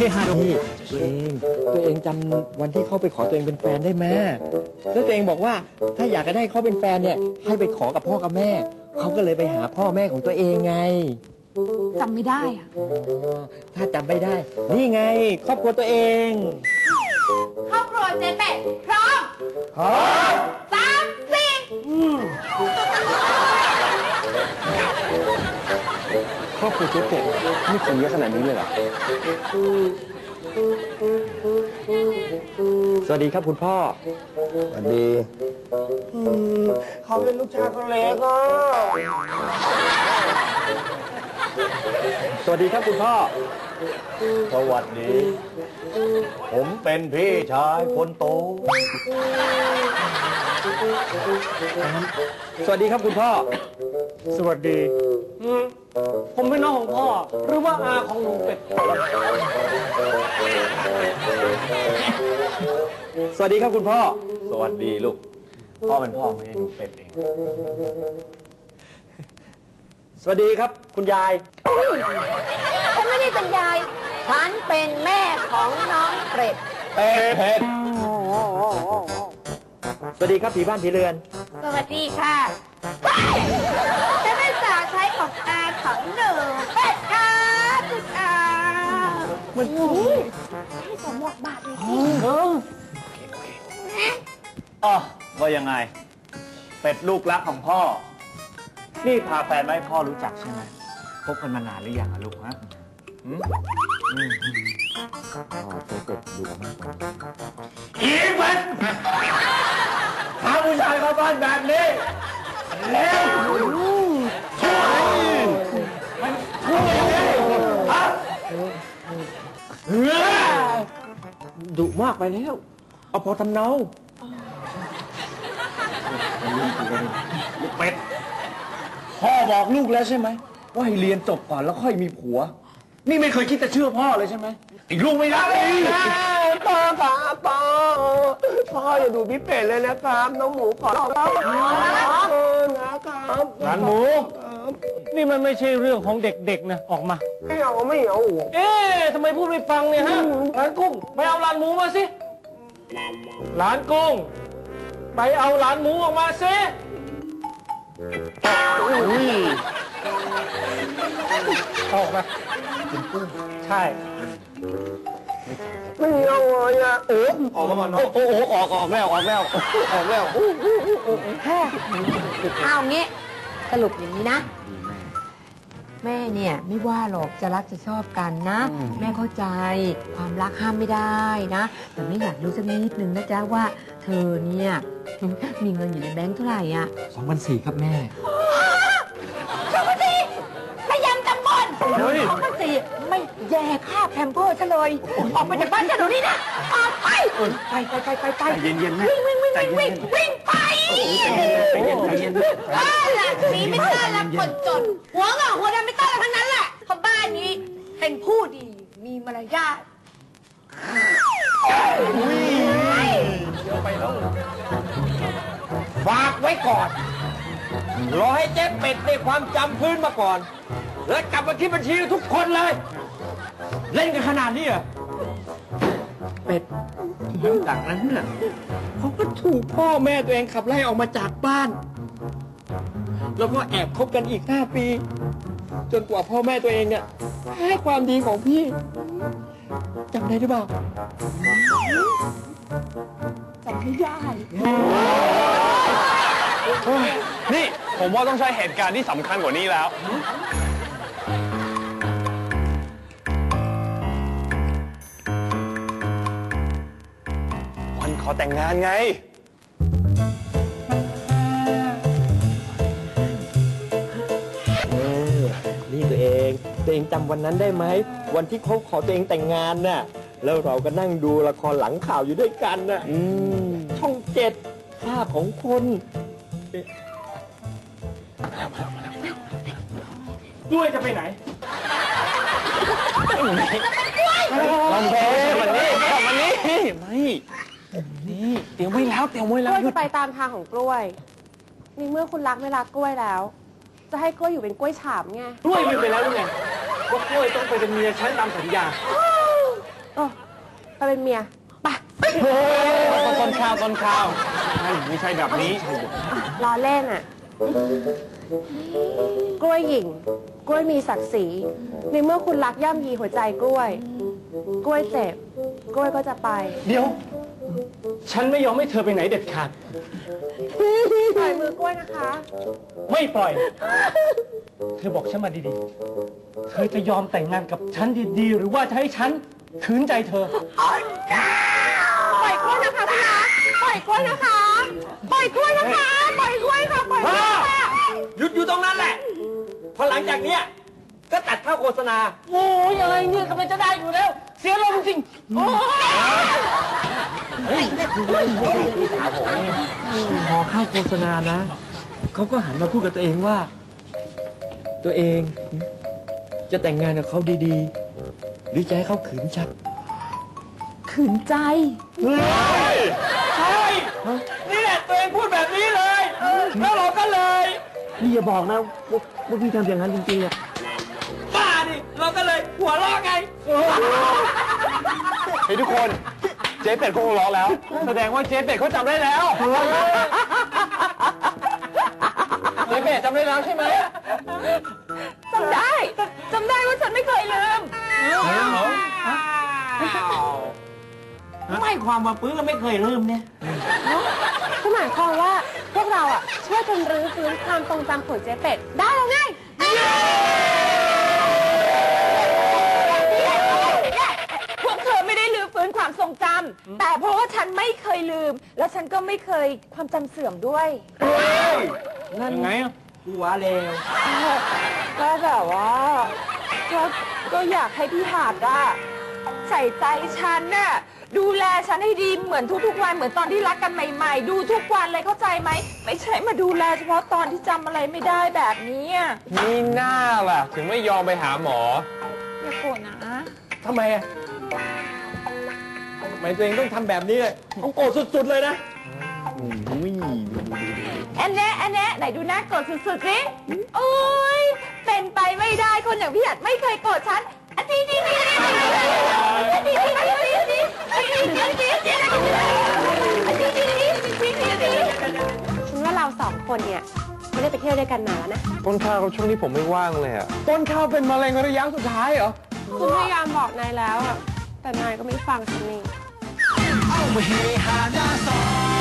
เฮฮาดงนี่ตัวเอง ตัวเองจำวันที่เขาไปขอตัวเองเป็นแฟนได้ไหมแล้วตัวเองบอกว่าถ้าอยากจะได้เขาเป็นแฟนเนี่ย ให้ไปขอกับพ่อกับแม่ เขาก็เลยไปหาพ่อแม่ของตัวเองไง จำไม่ได้อะอ๋อถ้าจำไม่ได้ นี่ไง ครอบครัวตัวเอง ครอบครัวเจ๊เป็ดพร้อมพร้อมสามสี่ อบครัวเจ๊เป็ดนี่คนเยอะขนาดนี้เลยเหรอ สวัสดีครับคุณพ่อ สวัสดี เขาเป็นลูกชายคนเล็กอะสวัสดีครับคุณพ่อ สวัสดี ผมเป็นพี่ชายคนโต สวัสดีครับคุณพ่อ สวัสดี อืมผมเป็นน้องของพ่อ หรือว่าอาของหนูเป็ด สวัสดีครับคุณพ่อ สวัสดีลูก พ่อเป็นพ่อไม่ใช่หนูเป็ดเอง สวัสดีครับ คุณยาย ฉันไม่ได้เป็นยาย ฉันเป็นแม่ของน้องเป็ดเป็ดเป็ดสวัสดีครับผีบ้านผีเรือน สวัสดีค่ะ มันให้สมบทบาทเลยสิอ๋อว่ายังไง เป็ดลูกรักของพ่อ นี่พาแฟนมาให้พ่อรู้จักใช่ไหมคบกันมานานหรือยังอะลูกฮะหืมอืมอีกมันพาผู้ชายเข้าบ้านแบบนี้แล้วากไปแล้ว เอาพอทำเนาลูกเป็ด พ่อบอกลูกแล้วใช่ไหมว่าให้เรียนจบก่อนแล้วค่อยมีผัว นี่ไม่เคยคิดจะเชื่อพ่อเลยใช่ไหมไอ้ลูกไม่รักเลย พ่อครับพ่อพ่ออย่าดูพี่เป็ดเลยนะครับ น้องหมูขอร้องนะครับหลานหมู นี่มันไม่ใช่เรื่องของเด็กๆนะออกมา ไม่เอาไม่เอาเอ๊ะทำไมพูดไม่ฟังเนี่ยฮะหลานกุ้งไปเอาหลานหมูมาสิหลานกุ้งไปเอาหลานหมูออกมาสิออกมาใช่ ไม่เอาเลยอะโอ้ออกมาก่อนโอ้โหออกออกแล้วออกแล้วออกแล้วเอางี้สรุปอย่างนี้นะ แม่เนี่ยไม่ว่าหรอกจะรักจะชอบกันนะ แม่เข้าใจความรักห้ามไม่ได้นะ แต่ไม่อยากรู้สักนิดนึงนะจ๊ะว่า เธอเนี่ยมีเงินอยู่ในแบงค์เท่าไหร่อะสองพันสี่ครับแม่พยายามตำบลเฮ้ย ของมันสิไม่แย่ค่าแพมเพิร์สซะเลย ออกไปจากบ้านฉันเดี๋ยวนี้นะออกไปไปไปไปไปไปเย็นๆแม่วิ่งวิ่งวิ่งวิ่งวิ่งไปบ้านหลังนี้ไม่ต้อนรับคนจน หัวงอกหัวดำไม่ต้อนรับทั้งนั้นแหละเพราะบ้านนี้เป็นผู้ดีมีมารยาทฝากไว้ก่อน รอให้เจ๊เป็ดได้ความจำพื้นมาก่อน แล้วกลับมาคิดบัญชีทุกคนเลย เล่นกันขนาดนี้เหรอ เป็ดหลังจากนั้นน่ะเขาก็ถูกพ่อแม่ตัวเองขับไล่ออกมาจากบ้าน แล้วก็แอบคบกันอีกห้าปี จนกว่าพ่อแม่ตัวเองเนี่ยให้ความดีของพี่จำได้หรือเปล่านี่ ผมว่าต้องใช้เหตุการณ์ที่สำคัญกว่านี้แล้ว อแต่งงานไง เออนี่ตัวเอง ตัวเองจำวันนั้นได้ไหม วันที่เขาขอตัวเองแต่งงานน่ะ แล้วเราก็นั่งดูละครหลังข่าวอยู่ด้วยกันน่ะช่องเจ็ดภาพของคนกล้วยจะไปไหนลองเพลวันนี้วันนี้ไม่ นี่เตรียมไว้แล้วเตรียมไว้กแล้วล้วยหยุจะดไปตามทางของกล้วยในเมื่อคุณรักไม่รักกล้วยแล้ว จะให้กล้วยอยู่เป็นกล้วยฉาบไงกล้วยลืมไปแล้วหรือไงว่ากล้วยต้องไปเป็นเมียฉันตามสัญญาอ้ไปเป็นเมียไปต้นต้นข้าวต้นข้าวไม่ไม่ใช่แบบนี้ล้อเล่นอะ กล้วยหญิง กล้วยมีศักดิ์ศรีในเมื่อคุณรักย่ำยีหัวใจกล้วย กล้วยเจ็บ กล้วยก็จะไป เดี๋ยว ฉันไม่ยอมให้เธอไปไหนเด็ดขาด ปล่อยมือกล้วยนะคะ ไม่ปล่อย เธอบอกฉันมาดีๆ เธอจะยอมแต่งงานกับฉันดีๆ หรือว่าจะให้ฉันขืนใจเธอ ปล่อยกล้วยนะคะพี่รักปล่อยกล้วยนะคะ ปล่อยกล้วยนะคะ ปล่อยกล้วยค่ะ ปล่อยกล้วยค่ะ หยุดอยู่ตรงนั้นแหละเพอหลังจากเนี้ยก็ตัดเข้าโฆษณา โอ้ยอะไรเนี่ยกำลังจะได้อยู่แล้ว เสียลมจริง โอ้ย พอเข้าโฆษณานะ เขาก็หันมาพูดกับตัวเองว่า ตัวเองจะแต่งงานกับเขาดีๆ หรือจะให้เขาขืนฉันขืนใจใช่นี่แหละตัวเองพูดแบบนี้เลย แล้วเราก็เลยนี่อย่าบอกนะว่าว่าพี่ทำอย่างนั้นจริงๆอะบ้าดิเราก็เลยหัวเราะไงเฮ้ยทุกคน เจ๊เป็ดเขาหัวเราะแล้ว แสดงว่าเจ๊เป็ดเขาจำได้แล้วเจ๊เป็ดจำได้แล้วใช่ไหมจำได้จำได้ว่าฉันไม่เคยลืม ไม่ความว่าปื้นเราไม่เคยลืมเนี่ย ก็หมายความว่าพวกเราอะช่วยกันรื้อฟื้นความทรงจำของเจ๊เป็ดได้แล้วไง พวกเธอไม่ได้ลืมฟื้นความทรงจำ แต่เพราะว่าฉันไม่เคยลืม แล้ว ฉันก็ไม่เคยความจำเสื่อมด้วย นั่นไงอะหัวเลวก็แบบว่าก็ก็อยากให้พี่หาดอะใส่ใจฉันน่ะดูแลฉันให้ดีเหมือนทุกๆวันเหมือนตอนที่รักกันใหม่ ๆ ดูทุกวันเลยเข้าใจไหม ไม่ใช่มาดูแลเฉพาะตอนที่จำอะไรไม่ได้แบบนี้อะมีหน้าล่ะ ถึงไม่ยอมไปหาหมออย่าโกรธนะ ทำไมอะ ทำไมตัวเองต้องทำแบบนี้เลยต้องโกรธสุดๆเลยนะแอนแน่แอนแน่ไหนดูหน้าโกรธสุดๆสิโอ้ยเป็นไปไม่ได้คนอย่างพี่หัดไม่เคยโกรธฉันอะดีดีดีดีดีดีดีดีดีดีดีดีดีดีดีดีดีฉันว่าเราสองคนเนี่ยไม่ได้ไปเที่ยวด้วยกันนานแล้วนะต้นข้าวช่วงนี้ผมไม่ว่างเลยอะต้นข้าวเป็นมะเร็งระยะสุดท้ายเหรอ คุณพยายามบอกนายแล้วอะแต่นายก็ไม่ฟังฉันเองเฮฮาหน้ 我们去探索。